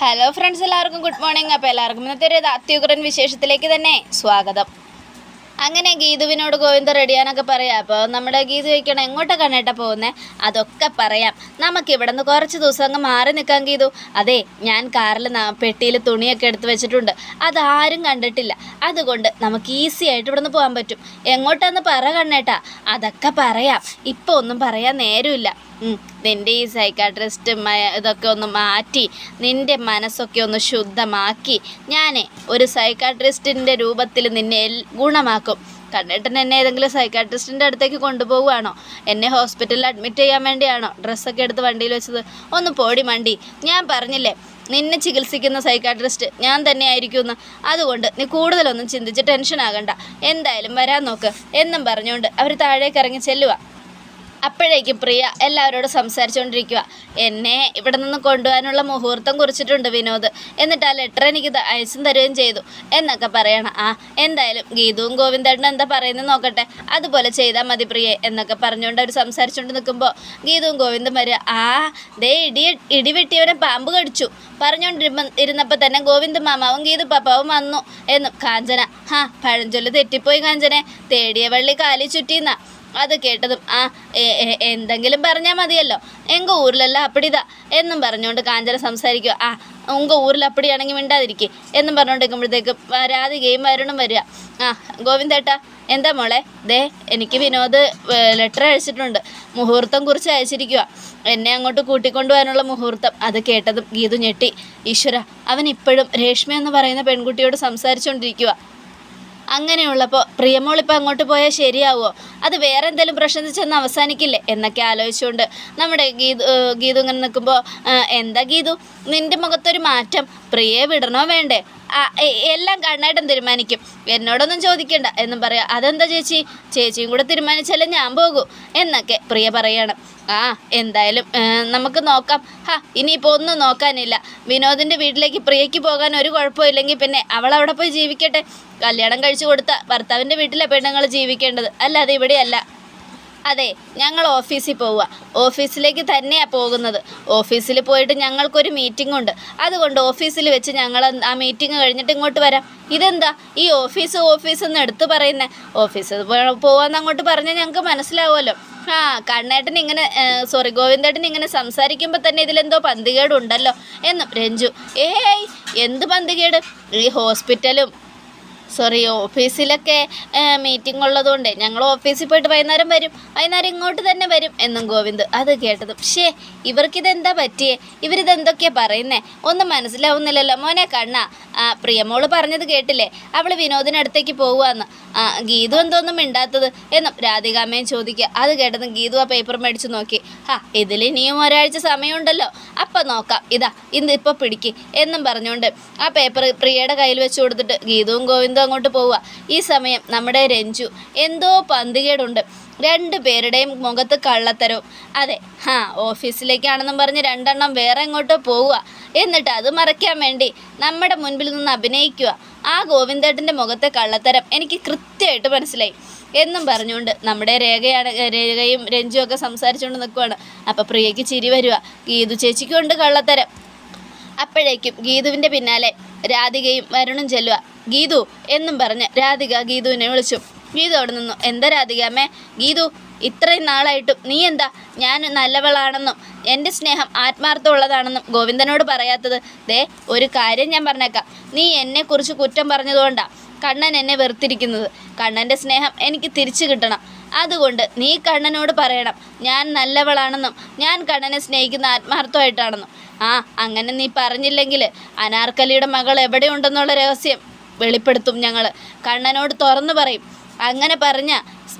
Hello friends എല്ലാവർക്കും good morning അപ്പോൾ എല്ലാവർക്കും ഇന്നത്തെ ഒരു അത്യുഗ്രൻ വിശേഷത്തിലേക്ക് തന്നെ സ്വാഗതം. അങ്ങനെ ഗീതുവിനോട് ഗോവിന്ദ റെഡിയാനൊക്കെ പറയാം. അപ്പോൾ നമ്മുടെ ഗീതു വയ്ക്കണം എങ്ങോട്ടാണ് കണ്ണേട്ടാ പോകുന്നത് അതൊക്കെ പറയാം. നമുക്ക് ഇവിടെ നിന്ന് കുറച്ച് ദിവസം അങ്ങ് മാറി നിൽക്കാൻ ഗീതു. അതെ ഞാൻ കാറിൽ പെട്ടിയിൽ തുണിയൊക്കെ എടുത്ത് വെച്ചിട്ടുണ്ട്. അതാരും കണ്ടിട്ടില്ല. അതുകൊണ്ട് നമുക്ക് ഈസി ആയിട്ട് ഇവിടെ നിന്ന് പോകാൻ പറ്റും. എങ്ങോട്ടാന്ന് പറ കണ്ണേട്ടാ. അതൊക്കെ പറയാം. ഇപ്പോൾ ഒന്നും പറയാൻ നേരമില്ല. ഉം, നിന്റെ ഈ സൈക്കാട്രിസ്റ്റ് ഇതൊക്കെ ഒന്ന് മാറ്റി നിന്റെ മനസ്സൊക്കെ ഒന്ന് ശുദ്ധമാക്കി. ഞാൻ ഒരു സൈക്കാട്രിസ്റ്റിന്റെ രൂപത്തിൽ നിന്നെ ഗുണമാക്കും. കണ്ണേട്ടൻ എന്നെ ഏതെങ്കിലും സൈക്കാട്രിസ്റ്റിന്റെ അടുത്തേക്ക് കൊണ്ടുപോവുകയാണോ? എന്നെ ഹോസ്പിറ്റലിൽ അഡ്മിറ്റ് ചെയ്യാൻ വേണ്ടിയാണോ? ഡ്രസ്സൊക്കെ എടുത്ത് വണ്ടിയിൽ വെച്ചത്? ഒന്ന് പോടി മണ്ടി. ഞാൻ പറഞ്ഞില്ലേ നിന്നെ ചികിത്സിക്കുന്ന സൈക്കാട്രിസ്റ്റ് ഞാൻ തന്നെ ആയിരിക്കുമെന്ന് അതുകൊണ്ട് നീ കൂടുതലൊന്നും ചിന്തിച്ച് ടെൻഷൻ ആകണ്ട. എന്തായാലും വരാൻ നോക്ക്. എന്നും പറഞ്ഞുകൊണ്ട് അവർ താഴേക്ക് ഇറങ്ങി ചെല്ലുക അപ്പോഴേക്കും പ്രിയ എല്ലാവരോടും സംസാരിച്ചുകൊണ്ടിരിക്കുക എന്നെ ഇവിടെ നിന്ന് കൊണ്ടുപോകാനുള്ള മുഹൂർത്തം കുറിച്ചിട്ടുണ്ട് വിനോദ്. എന്നിട്ട് ആ ലെറ്റർ എനിക്ക് അയച്ചും തരുകയും ചെയ്തു. എന്നൊക്കെ പറയണം. ആ എന്തായാലും ഗീതവും ഗോവിന്ദേട്ടനും എന്താ പറയുന്നത് നോക്കട്ടെ. അതുപോലെ ചെയ്താൽ മതി പ്രിയെ എന്നൊക്കെ പറഞ്ഞുകൊണ്ട് അവർ സംസാരിച്ചുകൊണ്ട് നിൽക്കുമ്പോൾ ഗീതവും ഗോവിന്ദും വരിക. ആ ദേ ഇടി ഇടി വെട്ടിയവനെ പാമ്പ് കടിച്ചു. പറഞ്ഞുകൊണ്ടിരുമ്പം ഇരുന്നപ്പോൾ തന്നെ ഗോവിന്ദ മാമാവും ഗീതു പാപ്പാവും വന്നു. എന്നും കാഞ്ചന. ഹാ പഴഞ്ചൊല്ല് തെറ്റിപ്പോയി കാഞ്ചനെ. തേടിയ വള്ളി കാലി ചുറ്റിന്നാ. അത് കേട്ടതും ആ എന്തെങ്കിലും പറഞ്ഞാൽ മതിയല്ലോ. എങ്ക ഊരിലല്ല അപ്പടിതാ എന്നും പറഞ്ഞുകൊണ്ട് കാഞ്ചന സംസാരിക്കുക ആ ഉങ്ക ഊരിൽ അപ്പടിയാണെങ്കിൽ മിണ്ടാതിരിക്കേ എന്നും പറഞ്ഞുകൊണ്ടിരിക്കുമ്പോഴത്തേക്കും രാധികയും വരുണും വരിക. ആ ഗോവിന്ദേട്ടാ എന്താ മോളെ? ദേ എനിക്ക് വിനോദ് ലെറ്റർ അയച്ചിട്ടുണ്ട്. മുഹൂർത്തം കുറിച്ച് അയച്ചിരിക്കുക എന്നെ അങ്ങോട്ട് കൂട്ടിക്കൊണ്ടുപോകാനുള്ള മുഹൂർത്തം. അത് കേട്ടതും ഗീതു ഞെട്ടി. ഈശ്വര അവൻ ഇപ്പോഴും രേഷ്മ എന്ന് പറയുന്ന പെൺകുട്ടിയോട് സംസാരിച്ചുകൊണ്ടിരിക്കുക അങ്ങനെയുള്ളപ്പോൾ പ്രിയമോൾ പ്രിയമോളിപ്പോൾ അങ്ങോട്ട് പോയാൽ ശരിയാവുമോ അത് വേറെ എന്തെങ്കിലും പ്രശ്നത്തിൽ ചെന്ന് അവസാനിക്കില്ലേ? എന്നൊക്കെ ആലോചിച്ചുകൊണ്ട് നമ്മുടെ ഗീതു ഗീതു ഇങ്ങനെ നിൽക്കുമ്പോൾ എന്താ ഗീതു? നിന്റെ മുഖത്തൊരു മാറ്റം. പ്രിയെ വിടണോ വേണ്ടേ? എല്ലാം കണ്ണായിട്ടും തീരുമാനിക്കും. എന്നോടൊന്നും ചോദിക്കണ്ട. എന്നും പറയാം അതെന്താ ചേച്ചി? ചേച്ചിയും കൂടെ തീരുമാനിച്ചാലേ ഞാൻ പോകൂ. എന്നൊക്കെ പ്രിയ പറയണം. ആ എന്തായാലും നമുക്ക് നോക്കാം. ഹാ ഇനിയിപ്പോൾ ഒന്നും നോക്കാനില്ല. വിനോദിന്റെ വീട്ടിലേക്ക് പ്രിയയ്ക്ക് പോകാൻ ഒരു കുഴപ്പമില്ലെങ്കിൽ പിന്നെ അവൾ അവിടെ പോയി ജീവിക്കട്ടെ. കല്യാണം കഴിച്ചു കൊടുത്ത ഭർത്താവിന്റെ വീട്ടിലെ പെണ്ണുങ്ങൾ ജീവിക്കേണ്ടത്. അല്ലാതെ ഇവിടെയല്ല. അതെ ഞങ്ങൾ ഓഫീസിൽ പോവുക. ഓഫീസിലേക്ക് തന്നെയാണ് പോകുന്നത്. ഓഫീസിൽ പോയിട്ട് ഞങ്ങൾക്കൊരു മീറ്റിംഗ് ഉണ്ട്. അതുകൊണ്ട് ഓഫീസിൽ വെച്ച് ഞങ്ങൾ ആ മീറ്റിംഗ് കഴിഞ്ഞിട്ട് ഇങ്ങോട്ട് വരാം. ഇതെന്താ? ഈ ഓഫീസ് ഓഫീസ് എന്ന് എടുത്ത് പറയുന്നത് ഓഫീസ് പോവാന്ന് അങ്ങോട്ട് പറഞ്ഞാൽ ഞങ്ങൾക്ക് മനസ്സിലാവുമല്ലോ. ആ കണ്ണേട്ടൻ ഇങ്ങനെ സോറി ഗോവിന്ദേട്ടൻ ഇങ്ങനെ സംസാരിക്കുമ്പോൾ തന്നെ ഇതിലെന്തോ പന്തികേടുണ്ടല്ലോ. എന്നും രഞ്ജു ഏയ് എന്ത് പന്തികേട്? ഈ ഹോസ്പിറ്റലും സോറി ഓഫീസിലൊക്കെ മീറ്റിംഗ് ഉള്ളതുകൊണ്ട് ഞങ്ങൾ ഓഫീസിൽ പോയിട്ട് വൈകുന്നേരം വരും. വൈകുന്നേരം ഇങ്ങോട്ട് തന്നെ വരും എന്നും ഗോവിന്ദ് അത് കേട്ടതും. ഷേ ഇവർക്കിതെന്താ പറ്റിയേ? ഇവരിതെന്തൊക്കെയാ പറയുന്നേ? ഒന്നും മനസ്സിലാവുന്നില്ലല്ലോ. മോനെ കണ്ണ ആ പ്രിയമോൾ പറഞ്ഞത് കേട്ടില്ലേ? അവൾ വിനോദിനടുത്തേക്ക് പോവുകയെന്ന് ആ ഗീതു എന്തോന്നും മിണ്ടാത്തത് എന്നും രാധികാമ്മയും ചോദിക്കുക. അത് കേട്ടതും ഗീതു ആ പേപ്പർ മേടിച്ച് നോക്കി. ഹാ ഇതിൽ ഇനിയും ഒരാഴ്ച സമയമുണ്ടല്ലോ. അപ്പം നോക്കാം. ഇതാ ഇന്ന് ഇപ്പോൾ പിടിക്ക് എന്നും പറഞ്ഞുകൊണ്ട് ആ പേപ്പർ പ്രിയയുടെ കയ്യിൽ വെച്ച് കൊടുത്തിട്ട് ഗീതുവും ഗോവിന്ദും അങ്ങോട്ട് പോവുക. ഈ സമയം നമ്മുടെ രഞ്ജു എന്തോ പന്തുകേടുണ്ട്. രണ്ട് പേരുടെയും മുഖത്ത് കള്ളത്തരവും. അതെ ഹാ ഓഫീസിലേക്കാണെന്നും പറഞ്ഞ് രണ്ടെണ്ണം വേറെ എങ്ങോട്ട് പോവുക. എന്നിട്ട് അത് മറയ്ക്കാൻ വേണ്ടി നമ്മുടെ മുൻപിൽ നിന്ന് അഭിനയിക്കുക. ആ ഗോവിന്ദേട്ടന്റെ മുഖത്തെ കള്ളത്തരം എനിക്ക് കൃത്യമായിട്ട് മനസ്സിലായി. എന്നും പറഞ്ഞുകൊണ്ട് നമ്മുടെ രേഖയാണ് രേഖയും രഞ്ജുമൊക്കെ സംസാരിച്ചുകൊണ്ട് നിൽക്കുവാണ്. അപ്പോൾ പ്രിയയ്ക്ക് ചിരി വരിക ഗീതു ചേച്ചിക്കുണ്ട് കള്ളത്തരം. അപ്പോഴേക്കും ഗീതുവിന്റെ പിന്നാലെ രാധികയും വരുണും ചെല്ലുക. ഗീതു എന്നും പറഞ്ഞ് രാധിക ഗീതുവിനെ വിളിച്ചു. ഗീതു അവിടെ നിന്നു. എന്താ രാധിക അമ്മേ? ഗീതു ഇത്രയും നാളായിട്ടും നീ എന്താ? ഞാൻ നല്ലവളാണെന്നും എന്റെ സ്നേഹം ആത്മാർത്ഥമുള്ളതാണെന്നും ഗോവിന്ദനോട് പറയാത്തത്. ദേ ഒരു കാര്യം ഞാൻ പറഞ്ഞേക്കാം. നീ എന്നെക്കുറിച്ച് കുറ്റം പറഞ്ഞതുകൊണ്ടാണ് കണ്ണൻ എന്നെ വെറുത്തിരിക്കുന്നത്. കണ്ണന്റെ സ്നേഹം എനിക്ക് തിരിച്ചു കിട്ടണം. അതുകൊണ്ട് നീ കണ്ണനോട് പറയണം. ഞാൻ നല്ലവളാണെന്നും ഞാൻ കണ്ണനെ സ്നേഹിക്കുന്ന ആത്മാർത്ഥമായിട്ടാണെന്നും. ആ അങ്ങനെ നീ പറഞ്ഞില്ലെങ്കിൽ അനാർക്കലിയുടെ മകൾ എവിടെയുണ്ടെന്നുള്ള രഹസ്യം വെളിപ്പെടുത്തും ഞങ്ങൾ കണ്ണനോട് തുറന്നു പറയും. അങ്ങനെ പറഞ്ഞ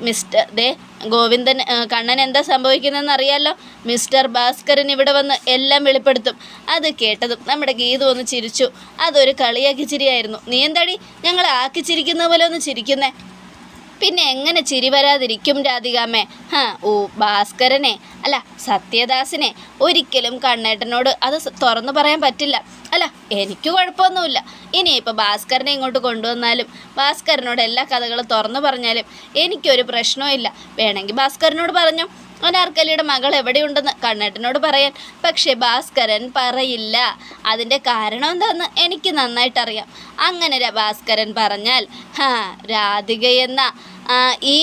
മിസ്റ്റർ ദേ ഗോവിന്ദൻ കണ്ണൻ എന്താ സംഭവിക്കുന്നതെന്ന് അറിയാലോ? മിസ്റ്റർ ഭാസ്കരൻ ഇവിടെ വന്ന് എല്ലാം വെളിപ്പെടുത്തും. അത് കേട്ടതും നമ്മുടെ ഗീതു ഒന്ന് ചിരിച്ചു. അതൊരു കളിയാക്കി ചിരിയായിരുന്നു നീ എന്താടി ഞങ്ങളെ ആക്കി ചിരിക്കുന്ന പോലെ ഒന്ന് ചിരിക്കുന്നേ? പിന്നെ എങ്ങനെ ചിരി വരാതിരിക്കും രാധികാമ്മേ? ഹാ ഓ ഭാസ്കരനെ. അല്ല സത്യദാസിനെ. ഒരിക്കലും കണ്ണേട്ടനോട് അത് തുറന്നു പറയാൻ പറ്റില്ല. അല്ല എനിക്ക് കുഴപ്പമൊന്നുമില്ല. ഇനിയിപ്പോൾ ഭാസ്കരനെ ഇങ്ങോട്ട് കൊണ്ടുവന്നാലും ഭാസ്കരനോട് എല്ലാ കഥകളും തുറന്നു പറഞ്ഞാലും എനിക്കൊരു പ്രശ്നവും ഇല്ല. വേണമെങ്കിൽ ഭാസ്കരനോട് പറഞ്ഞു. അനാർക്കലിയുടെ മകൾ എവിടെയുണ്ടെന്ന് കണ്ണേട്ടനോട് പറയാൻ. പക്ഷേ ഭാസ്കരൻ പറയില്ല. അതിന്റെ കാരണം എന്താണെന്ന് എനിക്ക് നന്നായിട്ടറിയാം. അങ്ങനെ ഭാസ്കരൻ പറഞ്ഞാൽ ഹാ രാധിക എന്ന? ഈ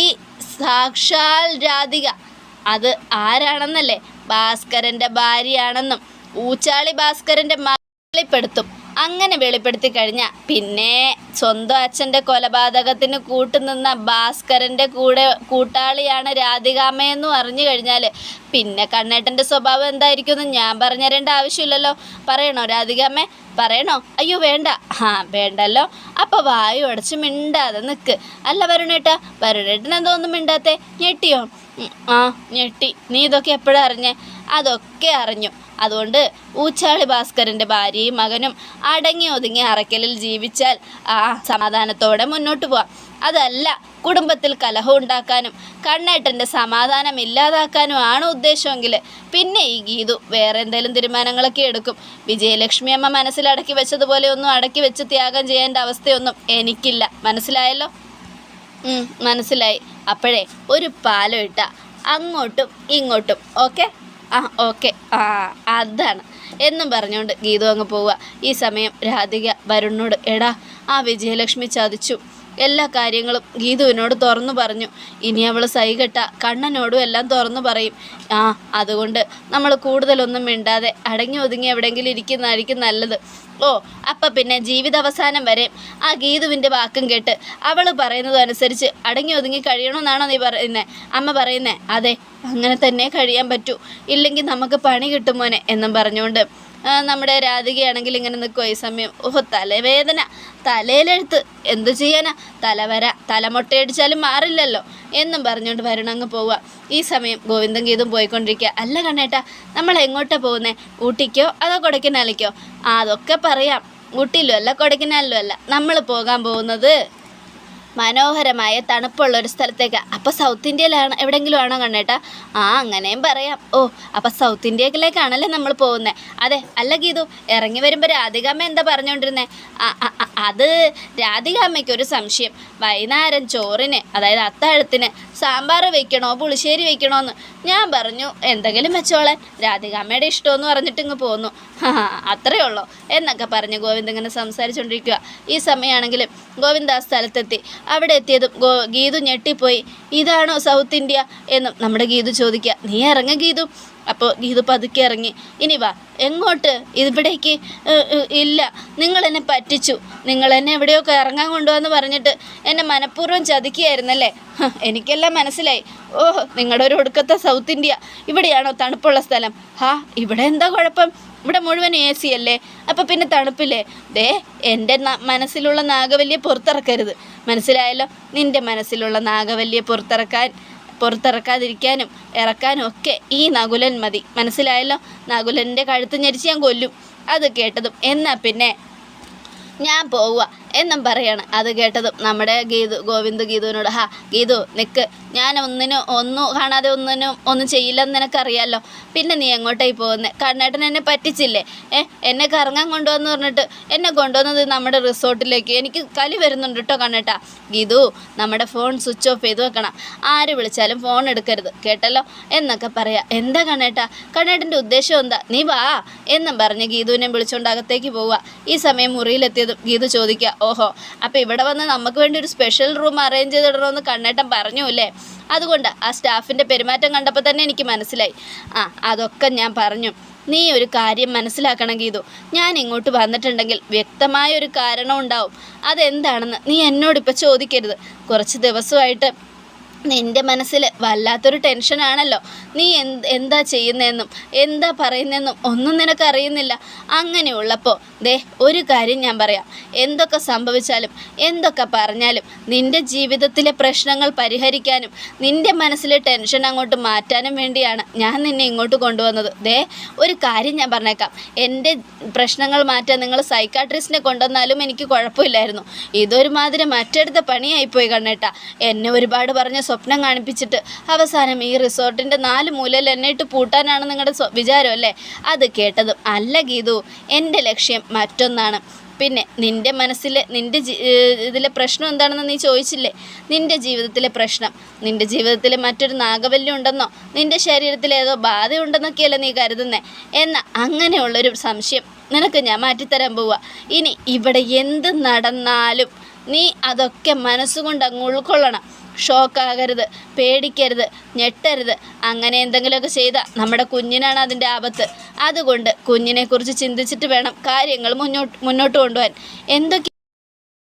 സാക്ഷാൽ രാധിക. അത് ആരാണെന്നല്ലേ? ഭാസ്കരന്റെ ഭാര്യയാണെന്നും ഊച്ചാളി ഭാസ്കരന്റെ വെളിപ്പെടുത്തും അങ്ങനെ വെളിപ്പെടുത്തി കഴിഞ്ഞ പിന്നെ സ്വന്തം അച്ഛന്റെ കൊലപാതകത്തിന് കൂട്ടുനിന്ന ഭാസ്കരന്റെ കൂടെ കൂട്ടാളിയാണ് രാധികാമ്മയെന്നും അറിഞ്ഞു കഴിഞ്ഞാൽ പിന്നെ കണ്ണേട്ടന്റെ സ്വഭാവം എന്തായിരിക്കും എന്ന് ഞാൻ പറഞ്ഞുതരേണ്ട ആവശ്യമില്ലല്ലോ. പറയണോ രാധികാമ്മ? പറയണോ? അയ്യോ വേണ്ട. ആ വേണ്ടല്ലോ. അപ്പോൾ വായു അടച്ച് മിണ്ടാതെ നിൽക്ക് അല്ല വരുണേട്ടാ വരുണേട്ടൻ എന്തോന്നും മിണ്ടാത്തെ? ഞെട്ടിയോ? ആ ഞെട്ടി. നീ ഇതൊക്കെ എപ്പോഴാ അറിഞ്ഞേ? അതൊക്കെ അറിഞ്ഞു. അതുകൊണ്ട് ഊച്ചാളി ഭാസ്കരന്റെ ഭാര്യയും മകനും അടങ്ങി ഒതുങ്ങി അറയ്ക്കലിൽ ജീവിച്ചാൽ ആ സമാധാനത്തോടെ മുന്നോട്ട് പോവാം. അതല്ല കുടുംബത്തിൽ കലഹം ഉണ്ടാക്കാനും കണ്ണേട്ടന്റെ സമാധാനം ഇല്ലാതാക്കാനും ആണ് ഉദ്ദേശമെങ്കിൽ പിന്നെ ഈ ഗീതു വേറെ എന്തെങ്കിലും തീരുമാനങ്ങളൊക്കെ എടുക്കും. വിജയലക്ഷ്മി അമ്മ മനസ്സിലടക്കി വെച്ചതുപോലെ ഒന്നും അടക്കി വെച്ച് ത്യാഗം ചെയ്യേണ്ട അവസ്ഥയൊന്നും എനിക്കില്ല. മനസ്സിലായല്ലോ? മനസ്സിലായി. അപ്പോഴേ ഒരു പാലം ഇട്ട അങ്ങോട്ടും ഇങ്ങോട്ടും ഓക്കെ? ആ ഓക്കെ. ആ അതാണ്. എന്നും പറഞ്ഞുകൊണ്ട് ഗീതു അങ്ങ് പോവുക. ഈ സമയം രാധിക വരുണിനോട് എടാ ആ വിജയലക്ഷ്മി ചതിച്ചു. എല്ലാ കാര്യങ്ങളും ഗീതുവിനോട് തുറന്നു പറഞ്ഞു. ഇനി അവൾ സൈകെട്ട കണ്ണനോടും എല്ലാം തുറന്നു പറയും. ആ അതുകൊണ്ട് നമ്മൾ കൂടുതലൊന്നും മിണ്ടാതെ അടങ്ങി ഒതുങ്ങി എവിടെയെങ്കിലും ഇരിക്കുന്നതായിരിക്കും നല്ലത്. ഓ അപ്പം പിന്നെ ജീവിതാവസാനം വരെ ആ ഗീതുവിന്റെ വാക്കും കേട്ട് അവൾ പറയുന്നത് അനുസരിച്ച് അടങ്ങി ഒതുങ്ങി കഴിയണമെന്നാണോ നീ പറയുന്നത് അമ്മ പറയുന്നത് അതെ അങ്ങനെ തന്നെ കഴിയാൻ പറ്റൂ. ഇല്ലെങ്കിൽ നമുക്ക് പണി കിട്ടും മോനെ എന്നും പറഞ്ഞുകൊണ്ട് നമ്മുടെ രാധികയാണെങ്കിൽ ഇങ്ങനെ നിൽക്കുമോ ഈ സമയം. ഓഹ് തലവേദന. തലയിലെഴുത്ത്. എന്തു ചെയ്യാനാ? തലവര തലമുട്ടയടിച്ചാലും മാറില്ലല്ലോ. എന്നും പറഞ്ഞുകൊണ്ട് വരണങ്ങ് പോവുക. ഈ സമയം ഗോവിന്ദൻ ഗീതും പോയിക്കൊണ്ടിരിക്കുക. അല്ല കണ്ണേട്ടാ നമ്മൾ എങ്ങോട്ടാ പോകുന്നേ? ഊട്ടിക്കോ അതോ കൊടക്കിനാലിക്കോ? അതൊക്കെ പറയാം. ഊട്ടിയിലും അല്ല കൊടക്കിനാലിലും അല്ല. നമ്മൾ പോകാൻ പോകുന്നത് മനോഹരമായ തണുപ്പുള്ള ഒരു സ്ഥലത്തേക്ക്. അപ്പോൾ സൗത്ത് ഇന്ത്യയിലാണ് എവിടെയെങ്കിലും ആണോ കണ്ണേട്ടാ? ആ അങ്ങനെയും പറയാം. ഓ അപ്പോൾ സൗത്ത് ഇന്ത്യയിലേക്കാണല്ലേ നമ്മൾ പോകുന്നത് അതെ അല്ല ഗീതു ഇറങ്ങി വരുമ്പോൾ രാധികാമ്മ എന്താ പറഞ്ഞുകൊണ്ടിരുന്നേ ആ, ആ, ആ, അത് രാധികാമ്മയ്ക്ക് ഒരു സംശയം. വൈകുന്നേരം ചോറിന് അതായത് അത്താഴത്തിന് സാമ്പാർ വെക്കണോ പുളിശ്ശേരി വെക്കണോന്ന് ഞാൻ പറഞ്ഞു എന്തെങ്കിലും വെച്ചോളെ. രാധികാമ്മയുടെ ഇഷ്ടമെന്ന് പറഞ്ഞിട്ട് ഇങ്ങ് പോന്നു. അത്രയേ ഉള്ളൂ എന്നൊക്കെ പറഞ്ഞ് ഗോവിന്ദ് ഇങ്ങനെ സംസാരിച്ചുകൊണ്ടിരിക്കുക ഈ സമയമാണെങ്കിലും ഗോവിന്ദ് ആ സ്ഥലത്തെത്തി. അവിടെ എത്തിയതും ഗോ ഗീതു ഞെട്ടിപ്പോയി. ഇതാണോ സൗത്ത് ഇന്ത്യ? എന്നും നമ്മുടെ ഗീതു ചോദിക്കുക. നീ ഇറങ്ങ ഗീതു. അപ്പോൾ ഗീതു പതുക്കെ ഇറങ്ങി. ഇനി വാ എങ്ങോട്ട്? ഇവിടേക്ക് ഇല്ല. നിങ്ങൾ എന്നെ പറ്റിച്ചു. നിങ്ങൾ എന്നെ എവിടെയൊക്കെ ഇറങ്ങാൻ കൊണ്ടുവന്ന് പറഞ്ഞിട്ട് എന്നെ മനഃപൂർവം ചതിക്കുകയായിരുന്നല്ലേ? എനിക്കെല്ലാം മനസ്സിലായി. ഓ നിങ്ങളുടെ ഒരു ഒടുക്കത്തെ സൗത്ത് ഇന്ത്യ. ഇവിടെയാണോ തണുപ്പുള്ള സ്ഥലം? ഹാ ഇവിടെ എന്താ കുഴപ്പം? ഇവിടെ മുഴുവൻ എ സി അല്ലേ? അപ്പോൾ പിന്നെ തണുപ്പില്ലേ? ദേ എന്റെ മനസ്സിലുള്ള നാഗവല്യെ പുറത്തിറക്കരുത്. മനസ്സിലായല്ലോ? നിന്റെ മനസ്സിലുള്ള നാഗവല്യെ പുറത്തിറക്കാൻ പുറത്തിറക്കാതിരിക്കാനും ഇറക്കാനും ഒക്കെ ഈ നകുലൻ മതി. മനസ്സിലായല്ലോ? നകുലന്റെ കഴുത്ത് ഞെരിച്ച് ഞാൻ കൊല്ലും. അത് കേട്ടതും എന്നാൽ പിന്നെ? ഞാൻ പോവുക. എന്നും പറയാണ്. അത് കേട്ടതും നമ്മുടെ ഗീതു ഗോവിന്ദ് ഗീതുവിനോട് ഹാ ഗീതു നിക്ക്. ഞാൻ ഒന്നിനും ഒന്നും കാണാതെ ഒന്നിനും ഒന്നും ചെയ്യില്ലെന്ന് നിനക്കറിയാമല്ലോ പിന്നെ നീ എങ്ങോട്ടായി പോകുന്നത് കണ്ണേട്ടൻ എന്നെ പറ്റിച്ചില്ലേ? ഏ എന്നെ കറങ്ങാൻ കൊണ്ടുവന്ന് പറഞ്ഞിട്ട് എന്നെ കൊണ്ടുവന്നത് നമ്മുടെ റിസോർട്ടിലേക്ക്. എനിക്ക് കലി വരുന്നുണ്ട് കേട്ടോ കണ്ണേട്ടാ. ഗീതു നമ്മുടെ ഫോൺ സ്വിച്ച് ഓഫ് ചെയ്ത് വെക്കണം. ആര് വിളിച്ചാലും ഫോൺ എടുക്കരുത്. കേട്ടല്ലോ? എന്നൊക്കെ പറയാം. എന്താ കണ്ണേട്ടാ? കണ്ണേട്ടന്റെ ഉദ്ദേശം എന്താ? നീ വാ. എന്നും പറഞ്ഞ് ഗീതുവിനെ വിളിച്ചുകൊണ്ട് അകത്തേക്ക് പോവുക. ഈ സമയം മുറിയിലെത്തിയതും ഗീതു ചോദിക്കുക ഓഹോ അപ്പോൾ ഇവിടെ വന്ന് നമുക്ക് വേണ്ടി ഒരു സ്പെഷ്യൽ റൂം അറേഞ്ച് ചെയ്തിടണമെന്ന് കണ്ണേട്ടൻ പറഞ്ഞു അല്ലേ? അതുകൊണ്ട് ആ സ്റ്റാഫിന്റെ പെരുമാറ്റം കണ്ടപ്പോൾ തന്നെ എനിക്ക് മനസ്സിലായി. ആ അതൊക്കെ ഞാൻ പറഞ്ഞു. നീ ഒരു കാര്യം മനസ്സിലാക്കണം ഗീതു. ഞാൻ ഇങ്ങോട്ട് വന്നിട്ടുണ്ടെങ്കിൽ വ്യക്തമായ ഒരു കാരണം ഉണ്ടാവും. അതെന്താണെന്ന് നീ എന്നോടിപ്പോൾ ചോദിക്കരുത്. കുറച്ച് ദിവസമായിട്ട് നിന്റെ മനസ്സിൽ വല്ലാത്തൊരു ടെൻഷനാണല്ലോ നീ എന്ത് എന്താ ചെയ്യുന്നതെന്നും എന്താ പറയുന്നതെന്നും ഒന്നും നിനക്കറിയുന്നില്ല അങ്ങനെയുള്ളപ്പോൾ ദേ ഒരു കാര്യം ഞാൻ പറയാം. എന്തൊക്കെ സംഭവിച്ചാലും എന്തൊക്കെ പറഞ്ഞാലും നിന്റെ ജീവിതത്തിലെ പ്രശ്നങ്ങൾ പരിഹരിക്കാനും നിന്റെ മനസ്സിലെ ടെൻഷൻ അങ്ങോട്ട് മാറ്റാനും വേണ്ടിയാണ് ഞാൻ നിന്നെ ഇങ്ങോട്ട് കൊണ്ടുവന്നത്. ദേ ഒരു കാര്യം ഞാൻ പറഞ്ഞേക്കാം. എന്റെ പ്രശ്നങ്ങൾ മാറ്റാൻ നിങ്ങൾ സൈക്കാട്രിസ്റ്റിനെ കൊണ്ടുവന്നാലും എനിക്ക് കുഴപ്പമില്ലായിരുന്നു. ഇതൊരുമാതിരി മറ്റെടുത്ത പണിയായിപ്പോയി കണ്ണേട്ട. എന്നെ ഒരുപാട് പറഞ്ഞ സ്വപ്നം കാണിപ്പിച്ചിട്ട് അവസാനം ഈ റിസോർട്ടിന്റെ നാല് മൂലയിൽ എന്നെ ഇട്ട് പൂട്ടാനാണ് നിങ്ങളുടെ വിചാരം അല്ലേ? അത് കേട്ടതും അല്ല ഗീതു. എന്റെ ലക്ഷ്യം മറ്റൊന്നാണ്. പിന്നെ നിന്റെ മനസ്സിൽ നിന്റെ ഇതിലെ പ്രശ്നം എന്താണെന്ന് നീ ചോദിച്ചില്ലേ? നിന്റെ ജീവിതത്തിലെ പ്രശ്നം. നിന്റെ ജീവിതത്തിൽ മറ്റൊരു നാഗവല്യം ഉണ്ടെന്നോ? നിന്റെ ശരീരത്തിൽ ഏതോ ബാധയുണ്ടെന്നൊക്കെയല്ലേ നീ കരുതുന്നേ? എന്ന അങ്ങനെയുള്ളൊരു സംശയം നിനക്ക് ഞാൻ മാറ്റിത്തരാൻ പോവുക ഇനി ഇവിടെ എന്ത് നടന്നാലും നീ അതൊക്കെ മനസ്സുകൊണ്ട് അങ്ങ് ഉൾക്കൊള്ളണം. ഷോക്കാകരുത് പേടിക്കരുത് ഞെട്ടരുത്. അങ്ങനെ എന്തെങ്കിലുമൊക്കെ ചെയ്താൽ നമ്മുടെ കുഞ്ഞിനാണ് അതിന്റെ ആപത്ത്. അതുകൊണ്ട് കുഞ്ഞിനെക്കുറിച്ച് ചിന്തിച്ചിട്ട് വേണം കാര്യങ്ങൾ മുന്നോട്ട് മുന്നോട്ട് കൊണ്ടുപോകാൻ. എന്തൊക്കെ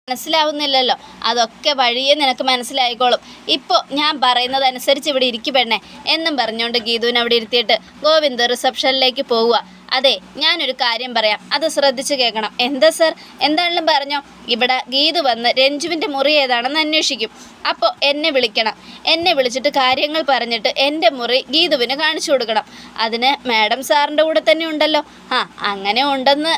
മനസ്സിലാവുന്നില്ലല്ലോ. അതൊക്കെ വഴിയെ നിനക്ക് മനസ്സിലായിക്കോളും. ഇപ്പോൾ ഞാൻ പറയുന്നത് അനുസരിച്ച് ഇവിടെ ഇരിക്കു പെണ്ണേ. എന്നും പറഞ്ഞുകൊണ്ട് ഗീതുവിനെ അവിടെ ഇരുത്തിയിട്ട് ഗോവിന്ദ് റിസപ്ഷനിലേക്ക് പോവുക. അതെ ഞാനൊരു കാര്യം പറയാം. അത് ശ്രദ്ധിച്ചു കേൾക്കണം. എന്താ സർ? എന്താണെങ്കിലും പറഞ്ഞോ. ഇവിടെ ഗീതു വന്ന് രഞ്ജുവിന്റെ മുറി ഏതാണെന്ന് അന്വേഷിക്കും. അപ്പോൾ എന്നെ വിളിക്കണം. എന്നെ വിളിച്ചിട്ട് കാര്യങ്ങൾ പറഞ്ഞിട്ട് എന്റെ മുറി ഗീതുവിന് കാണിച്ചു കൊടുക്കണം. അതിന് മാഡം സാറിന്റെ കൂടെ തന്നെ ഉണ്ടല്ലോ. ആ അങ്ങനെ ഉണ്ടെന്ന്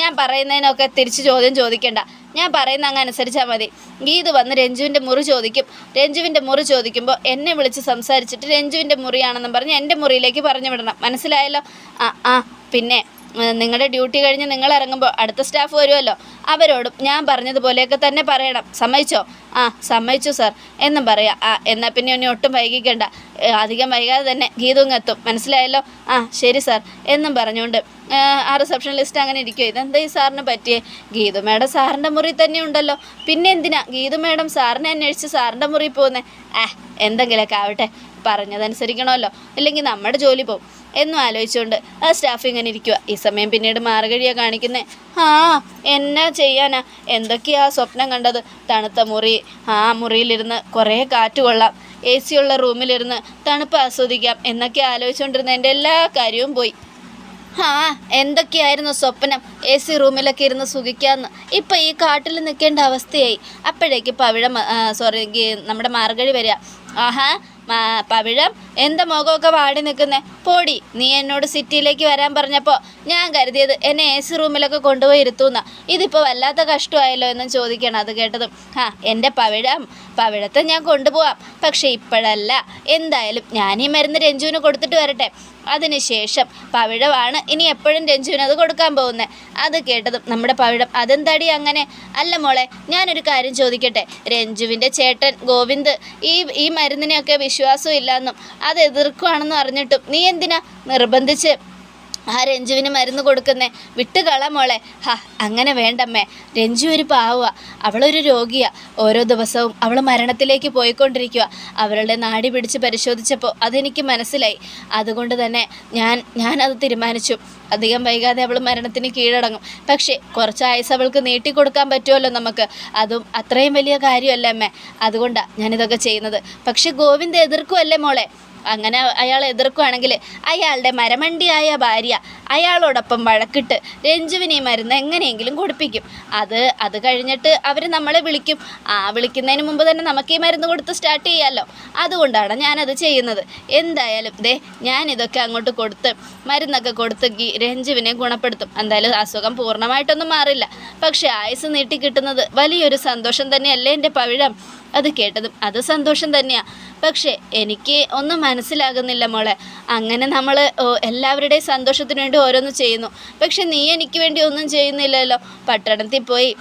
ഞാൻ പറയുന്നതിനൊക്കെ തിരിച്ച് ചോദ്യം ചോദിക്കണ്ട. ഞാൻ പറയുന്ന അങ്ങ് അനുസരിച്ചാൽ മതി. ഗീത് വന്ന് രഞ്ജുവിന്റെ മുറി ചോദിക്കും. രഞ്ജുവിന്റെ മുറി ചോദിക്കുമ്പോൾ എന്നെ വിളിച്ച് സംസാരിച്ചിട്ട് രഞ്ജുവിന്റെ മുറിയാണെന്നും പറഞ്ഞ് എന്റെ മുറിയിലേക്ക് പറഞ്ഞു വിടണം. മനസ്സിലായല്ലോ? ആ ആ പിന്നെ നിങ്ങളുടെ ഡ്യൂട്ടി കഴിഞ്ഞ് നിങ്ങൾ ഇറങ്ങുമ്പോൾ അടുത്ത സ്റ്റാഫ് വരുമല്ലോ അവരോടും ഞാൻ പറഞ്ഞതുപോലെയൊക്കെ തന്നെ പറയണം. സമ്മതിച്ചോ? ആ സമ്മതിച്ചു സാർ. എന്നും പറയാം. ആ എന്നാൽ പിന്നെ ഒന്നും ഒട്ടും വൈകിക്കണ്ട. അധികം വൈകാതെ തന്നെ ഗീതവും എത്തും മനസ്സിലായല്ലോ? ആ ശരി സാർ. എന്നും പറഞ്ഞുകൊണ്ട് ആ റിസപ്ഷൻ ലിസ്റ്റ് അങ്ങനെ ഇരിക്കുമോ ഇതെന്താ ഈ സാറിന് പറ്റിയേ? ഗീതു മേഡം സാറിന്റെ മുറി തന്നെ ഉണ്ടല്ലോ. പിന്നെ എന്തിനാ? ഗീതു മേഡം സാറിനെ അന്വേഷിച്ച് സാറിന്റെ മുറി പോകുന്നേ? ആ എന്തെങ്കിലുമൊക്കെ ആവട്ടെ. പറഞ്ഞതനുസരിക്കണമല്ലോ. അല്ലെങ്കിൽ നമ്മുടെ ജോലി പോകും എന്നും ആലോചിച്ചുകൊണ്ട് ആ സ്റ്റാഫ് ഇങ്ങനെ ഇരിക്കുക ഈ സമയം പിന്നീട് മാറുകഴിയാ കാണിക്കുന്നത് ആ എന്നാ ചെയ്യാനാ? എന്തൊക്കെയാ സ്വപ്നം കണ്ടത്? തണുത്ത മുറി. ആ മുറിയിലിരുന്ന് കുറേ കാറ്റ് കൊള്ളാം. എ ഉള്ള റൂമിലിരുന്ന് തണുപ്പ് ആസ്വദിക്കാം എന്നൊക്കെ ആലോചിച്ചുകൊണ്ടിരുന്ന എന്റെ എല്ലാ കാര്യവും പോയി. ആ എന്തൊക്കെയായിരുന്നു സ്വപ്നം? എ സി റൂമിലൊക്കെ ഇരുന്ന് സുഖിക്കാന്ന്. ഇപ്പം ഈ കാട്ടിൽ നിൽക്കേണ്ട അവസ്ഥയായി. അപ്പോഴേക്ക് പവിഴം സോറി നമ്മുടെ മാർഗഴി വരിക. ആഹാ പവിഴം എന്താ മുഖമൊക്കെ വാടി നിൽക്കുന്നേ? പോടി നീ എന്നോട് സിറ്റിയിലേക്ക് വരാൻ പറഞ്ഞപ്പോൾ ഞാൻ കരുതിയത് എന്നെ എ സി റൂമിലൊക്കെ കൊണ്ടുപോയി ഇരുത്തുന്ന. ഇതിപ്പോൾ വല്ലാത്ത കഷ്ടമായല്ലോ എന്നും ചോദിക്കണം അത് കേട്ടതും. ആ എന്റെ പവിഴം. പവിഴത്തെ ഞാൻ കൊണ്ടുപോവാം. പക്ഷേ ഇപ്പോഴല്ല. എന്തായാലും ഞാൻ ഈ മരുന്ന് രഞ്ജുവിന് കൊടുത്തിട്ട് വരട്ടെ. അതിനുശേഷം പവിഴമാണ് ഇനി എപ്പോഴും രഞ്ജുവിന് അത് കൊടുക്കാൻ പോകുന്നത് അത് കേട്ടതും നമ്മുടെ പവിഴം അതെന്താടി അങ്ങനെ? അല്ല മോളെ ഞാനൊരു കാര്യം ചോദിക്കട്ടെ. രഞ്ജുവിന്റെ ചേട്ടൻ ഗോവിന്ദ് ഈ ഈ മരുന്നിനെയൊക്കെ വിശ്വാസം ഇല്ലാന്നും അത് എതിർക്കുവാണെന്നും അറിഞ്ഞിട്ടും. നീ എന്തിനാ നിർബന്ധിച്ച് ആ രഞ്ജുവിന് മരുന്ന് കൊടുക്കുന്നേ? വിട്ടുകള മോളെ. ഹാ അങ്ങനെ വേണ്ടമ്മേ. രഞ്ജു ഒരു പാവുക അവളൊരു രോഗിയാ. ഓരോ ദിവസവും അവൾ മരണത്തിലേക്ക് പോയിക്കൊണ്ടിരിക്കുക അവളുടെ നാടി പിടിച്ച് പരിശോധിച്ചപ്പോൾ അതെനിക്ക് മനസ്സിലായി. അതുകൊണ്ട് തന്നെ ഞാൻ ഞാനത് തീരുമാനിച്ചു. അധികം വൈകാതെ അവൾ മരണത്തിന് കീഴടങ്ങും. പക്ഷേ കുറച്ച് ആയുസ് അവൾക്ക് നീട്ടിക്കൊടുക്കാൻ പറ്റുമല്ലോ നമുക്ക്. അതും അത്രയും വലിയ കാര്യമല്ല അമ്മേ? അതുകൊണ്ടാണ് ഞാനിതൊക്കെ ചെയ്യുന്നത്. പക്ഷേ ഗോവിന്ദ് എതിർക്കുമല്ലേ മോളെ? അങ്ങനെ അയാൾ എതിർക്കുകയാണെങ്കിൽ അയാളുടെ മരമണ്ടിയായ ഭാര്യ അയാളോടൊപ്പം വഴക്കിട്ട് രഞ്ജുവിനെ മരുന്ന് എങ്ങനെയെങ്കിലും കൊടുപ്പിക്കും. അത് അത് കഴിഞ്ഞിട്ട് അവർ നമ്മളെ വിളിക്കും. ആ വിളിക്കുന്നതിന് മുമ്പ് തന്നെ നമുക്ക് ഈ മരുന്ന് കൊടുത്ത് സ്റ്റാർട്ട് ചെയ്യാമല്ലോ അതുകൊണ്ടാണ് ഞാനത് ചെയ്യുന്നത്. എന്തായാലും ദേ ഞാനിതൊക്കെ അങ്ങോട്ട് കൊടുത്ത് മരുന്നൊക്കെ കൊടുത്ത് രഞ്ജുവിനെ ഗുണപ്പെടുത്തും. എന്തായാലും അസുഖം പൂർണമായിട്ടൊന്നും മാറില്ല. പക്ഷേ ആയുസ് നീട്ടി കിട്ടുന്നത് വലിയൊരു സന്തോഷം തന്നെയല്ലേ എന്റെ പവിഴം? അത് കേട്ടതും അത് സന്തോഷം തന്നെയാണ് പക്ഷേ എനിക്ക് ഒന്നും മനസ്സിലാകുന്നില്ല മോളെ. അങ്ങനെ നമ്മൾ എല്ലാവരുടെയും സന്തോഷത്തിന് വേണ്ടി ഓരോന്ന് ചെയ്യുന്നു. പക്ഷെ നീ എനിക്ക് വേണ്ടി ഒന്നും ചെയ്യുന്നില്ലല്ലോ. പട്ടണത്തിൽ പോയി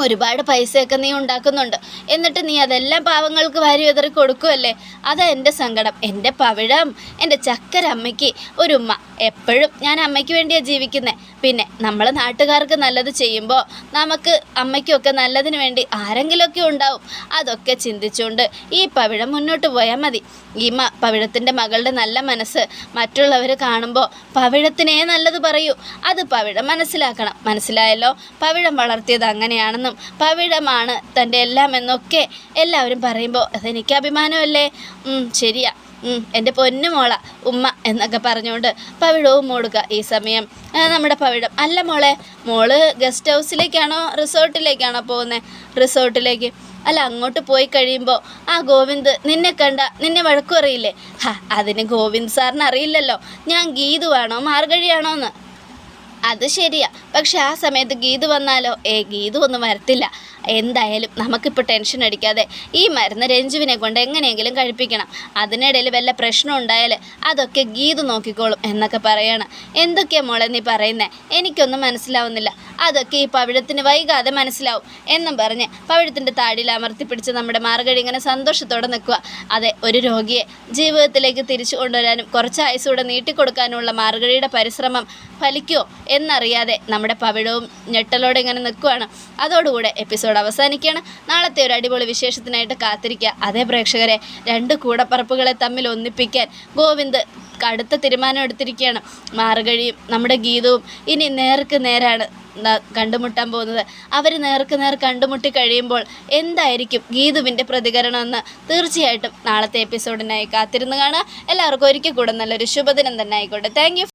ഒരുപാട് പൈസയൊക്കെ നീ ഉണ്ടാക്കുന്നുണ്ട്. എന്നിട്ട് നീ അതെല്ലാം പാവങ്ങൾക്ക് വാരി വിതറി കൊടുക്കുമല്ലേ അതാ എന്റെ സങ്കടം. എന്റെ പവിഴം എന്റെ ചക്കരമ്മയ്ക്ക് ഒരു ഉമ്മ. എപ്പോഴും ഞാൻ അമ്മയ്ക്ക് വേണ്ടിയാണ് ജീവിക്കുന്നത് പിന്നെ നമ്മൾ നാട്ടുകാർക്ക് നല്ലത് ചെയ്യുമ്പോൾ നമുക്ക് അമ്മയ്ക്കൊക്കെ നല്ലതിന് വേണ്ടി ആരെങ്കിലുമൊക്കെ ഉണ്ടാവും. അതൊക്കെ ചിന്തിച്ചുകൊണ്ട് ഈ പവിഴം മുന്നോട്ട് പോയാൽ മതി. ഈ മ പവിഴത്തിന്റെ മകളുടെ നല്ല മനസ്സ് മറ്റുള്ളവർ കാണുമ്പോൾ പവിഴത്തിനേ നല്ലത് പറയൂ. അത് പവിഴം മനസ്സിലാക്കണം. മനസ്സിലായല്ലോ? പവിഴം വളർത്തിയത് അങ്ങനെയാണെന്നും പവിഴമാണ് തന്റെ എല്ലാം എന്നൊക്കെ എല്ലാവരും പറയുമ്പോൾ അതെനിക്ക് അഭിമാനമല്ലേ? ശരിയാ. എന്റെ പൊന്നു മോള ഉമ്മ എന്നൊക്കെ പറഞ്ഞുകൊണ്ട് പവിഴവും മോടുക ഈ സമയം. നമ്മുടെ പവിഴം അല്ല മോളെ മോൾ ഗസ്റ്റ് ഹൗസിലേക്കാണോ റിസോർട്ടിലേക്കാണോ പോകുന്നത് റിസോർട്ടിലേക്ക്. അല്ല അങ്ങോട്ട് പോയി കഴിയുമ്പോൾ ആ ഗോവിന്ദ് നിന്നെ കണ്ട നിന്നെ വഴക്കു അറിയില്ലേ? ഹാ അതിന് ഗോവിന്ദ് സാറിന് അറിയില്ലല്ലോ. ഞാൻ ഗീതുവാണോ മാർഗഴിയാണോ എന്ന്? അത് ശരിയാ. പക്ഷെ ആ സമയത്ത് ഗീതു വന്നാലോ? ഏ ഗീതു ഒന്നും വരത്തില്ല. എന്തായാലും നമുക്കിപ്പോൾ ടെൻഷൻ അടിക്കാതെ ഈ മരുന്ന് രഞ്ജുവിനെ കൊണ്ട് എങ്ങനെയെങ്കിലും കഴിപ്പിക്കണം. അതിനിടയിൽ വല്ല പ്രശ്നം ഉണ്ടായാൽ അതൊക്കെ ഗീത് നോക്കിക്കോളും എന്നൊക്കെ പറയാണ്. എന്തൊക്കെയാ മോളെ നീ പറയുന്നത് എനിക്കൊന്നും മനസ്സിലാവുന്നില്ല. അതൊക്കെ ഈ പവിഴത്തിന് വൈകാതെ മനസ്സിലാവും എന്നും പറഞ്ഞ് പവിഴത്തിന്റെ താടിയിൽ അമർത്തി അമർത്തിപ്പിടിച്ച് നമ്മുടെ മാർഗഴി ഇങ്ങനെ സന്തോഷത്തോടെ നിൽക്കുക. അതെ ഒരു രോഗിയെ ജീവിതത്തിലേക്ക് തിരിച്ചു കൊണ്ടുവരാനും കുറച്ച് ആയുസൂടെ നീട്ടിക്കൊടുക്കാനുമുള്ള മാർഗഴിയുടെ പരിശ്രമം ഫലിക്കുമോ എന്നറിയാതെ നമ്മുടെ പവിഴവും ഞെട്ടലോടെ ഇങ്ങനെ നിൽക്കുവാണ്. അതോടുകൂടെ എപ്പിസോഡ് അവസാനിക്കുകയാണ്. നാളത്തെ ഒരു അടിപൊളി വിശേഷത്തിനായിട്ട് കാത്തിരിക്കുക. അതേ പ്രേക്ഷകരെ രണ്ട് കൂടപ്പറപ്പുകളെ തമ്മിൽ ഒന്നിപ്പിക്കാൻ ഗോവിന്ദ് കടുത്ത തീരുമാനം എടുത്തിരിക്കുകയാണ്. മാർഗഴിയും നമ്മുടെ ഗീതവും ഇനി നേർക്ക് നേരാണ് കണ്ടുമുട്ടാൻ പോകുന്നത്. അവർ നേർക്ക് നേർ കണ്ടുമുട്ടി കഴിയുമ്പോൾ എന്തായിരിക്കും ഗീതുവിന്റെ പ്രതികരണമെന്ന് തീർച്ചയായിട്ടും നാളത്തെ എപ്പിസോഡിനായി കാത്തിരുന്ന് കാണുക. എല്ലാവർക്കും ഒരിക്കൽ കൂടെ നല്ലൊരു ശുഭദിനം തന്നെ ആയിക്കോട്ടെ. താങ്ക്